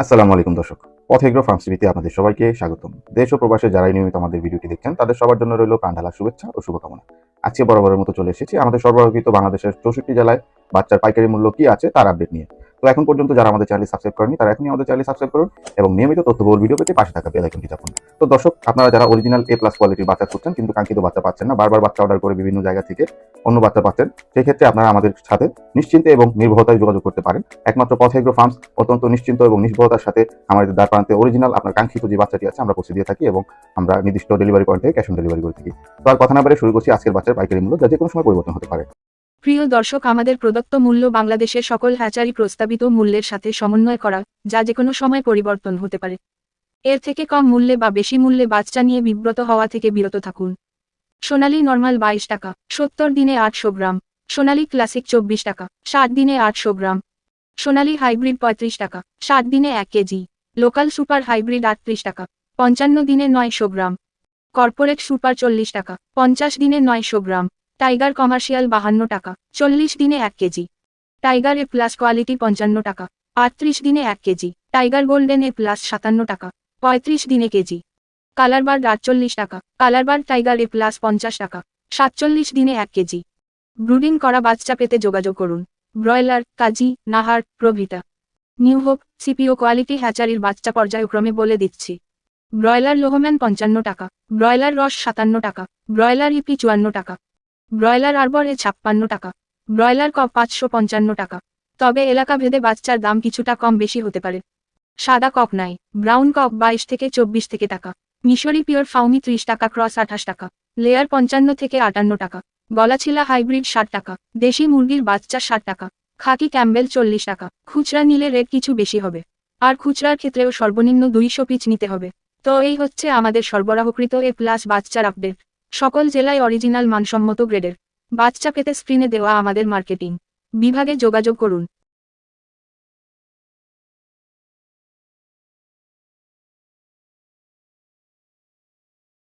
আসসালামু আলাইকুম দর্শক। পথেগ্রো ফার্মস টিভিতে আপনাদের সবাইকে স্বাগতম। দেশ ও প্রবাসে যারাই নিয়মিত আমাদের ভিডিওটি দেখছেন, তাদের সবার জন্য রইল প্রাণঢালা শুভেচ্ছা ও শুভকামনা। আজকে বরাবরের মতো চলে এসেছি আমাদের সরবরাহকৃত বাংলাদেশের চৌষট্টি জেলায় বাচ্চার পাইকারি মূল্য কি আছে তার আপডেট নিয়ে। তো এখন পর্যন্ত যারা আমাদের চ্যানেল সাবস্ক্রাইব করেনি তারা এখনই আমাদের চ্যানেল সাবস্ক্রাইব করুন এবং নিয়মিত তথ্যবহুল ভিডিও পেতে পাশে থাকা বেল আইকনটি চাপুন। তো দর্শক, আপনারা যারা অরিজিনাল এ প্লাস কোয়ালিটির বাচ্চা খুঁজছেন, কিন্তু কাঙ্ক্ষিত বাচ্চা পাচ্ছেন না, বারবার বাচ্চা অর্ডার করে বিভিন্ন জায়গা থেকে অন্য বাচ্চা পাচ্ছেন সেই ক্ষেত্রে আপনারা আমাদের সাথে নিশ্চিন্তে এবং নির্ভরতায় যোগাযোগ করতে পারেন। একমাত্র পথেগ্রো ফার্মস অত্যন্ত নিশ্চিন্ত এবং নির্ভরতার সাথে আমাদের দ্বার প্রান্তে অরিজিনাল আপনার কাঙ্ক্ষিত যে বাচ্চাটি আছে, আমরা পৌঁছে দিয়ে থাকি এবং আমরা নির্দিষ্ট ডেলিভারি পয়েন্টে ক্যাশ অন ডেলিভারি করে থাকি। তো আর কথা না বলে শুরু করছি আজকের বাচ্চার পাইকারি মূল্য, যা যে কোনো সময় পরিবর্তন হতে পারে। প্রিয় দর্শক, আমাদের প্রদত্ত মূল্য বাংলাদেশের সকল হ্যাচারি প্রস্তাবিত মূল্যের সাথে সমন্বয় করা যা যে কোনো সময় পরিবর্তন হতে পারে। এর থেকে কম মূল্যে বা বেশি মূল্যে বাচ্চা নিয়ে বিব্রত হওয়া থেকে বিরত থাকুন। সোনালি নর্মাল বাইশ টাকা, সত্তর দিনে আটশো গ্রাম। সোনালী ক্লাসিক চব্বিশ টাকা, ষাট দিনে আটশো গ্রাম। সোনালী হাইব্রিড পঁয়ত্রিশ টাকা, ষাট দিনে এক কেজি। লোকাল সুপার হাইব্রিড আটত্রিশ টাকা, পঞ্চান্ন দিনে নয়শো গ্রাম। কর্পোরেট সুপার চল্লিশ টাকা, পঞ্চাশ দিনে নয়শো গ্রাম। টাইগার কমার্শিয়াল বাহান্ন টাকা, চল্লিশ দিনে এক KG. Tiger A plus quality পঞ্চান্ন টাকা, আটত্রিশ দিনে এক KG. Tiger golden A plus সাতান্ন টাকা, পঁয়ত্রিশ দিনে কেজি। কালার কালারবার আটচল্লিশ টাকা, colour colour bar Tiger A plus পঞ্চাশ টাকা, সাতচল্লিশ দিনে এক কেজি। ব্রুডিং করা বাচ্চা পেতে যোগাযোগ করুন। ব্রয়লার, কাজী, নাহার, প্রভৃতা। নিউ হোপ, সিপিও কোয়ালিটি হ্যাচারির বাচ্চা পর্যায়ক্রমে বলে দিচ্ছি। ব্রয়লার লোহম্যান পঞ্চান্ন টাকা, ব্রয়লার রস সাতান্ন টাকা, ব্রয়লার ইপি চুয়ান্ন টাকা ব্রয়লার আরবরে ছাপ্পান্ন টাকা, ব্রয়লার কপ পাঁচশো পঞ্চান্ন টাকা। তবে এলাকা ভেদে বাচ্চার দাম কিছুটা কম বেশি হতে পারে। সাদা কক নাই, ব্রাউন কক বাইশ থেকে চব্বিশ থেকে টাকা, মিশরি পিওর ফাউমি ত্রিশ টাকা ক্রস আঠাশ টাকা, লেয়ার পঞ্চান্ন থেকে আটান্ন টাকা, গলাছিলা হাইব্রিড ষাট টাকা, দেশি মুরগির বাচ্চা ষাট টাকা, খাকি ক্যাম্বেল চল্লিশ টাকা, খুচরা নিলে রেট কিছু বেশি হবে। আর খুচরার ক্ষেত্রেও সর্বনিম্ন দুইশো পিচ নিতে হবে। তো এই হচ্ছে আমাদের সরবরাহকৃত এ প্লাস বাচ্চার আপডেট। সকল জেলায় অরিজিনাল মানসম্মত গ্রেডের বাচ্চা পেতে স্ক্রিনে দেওয়া আমাদের মার্কেটিং বিভাগে যোগাযোগ করুন।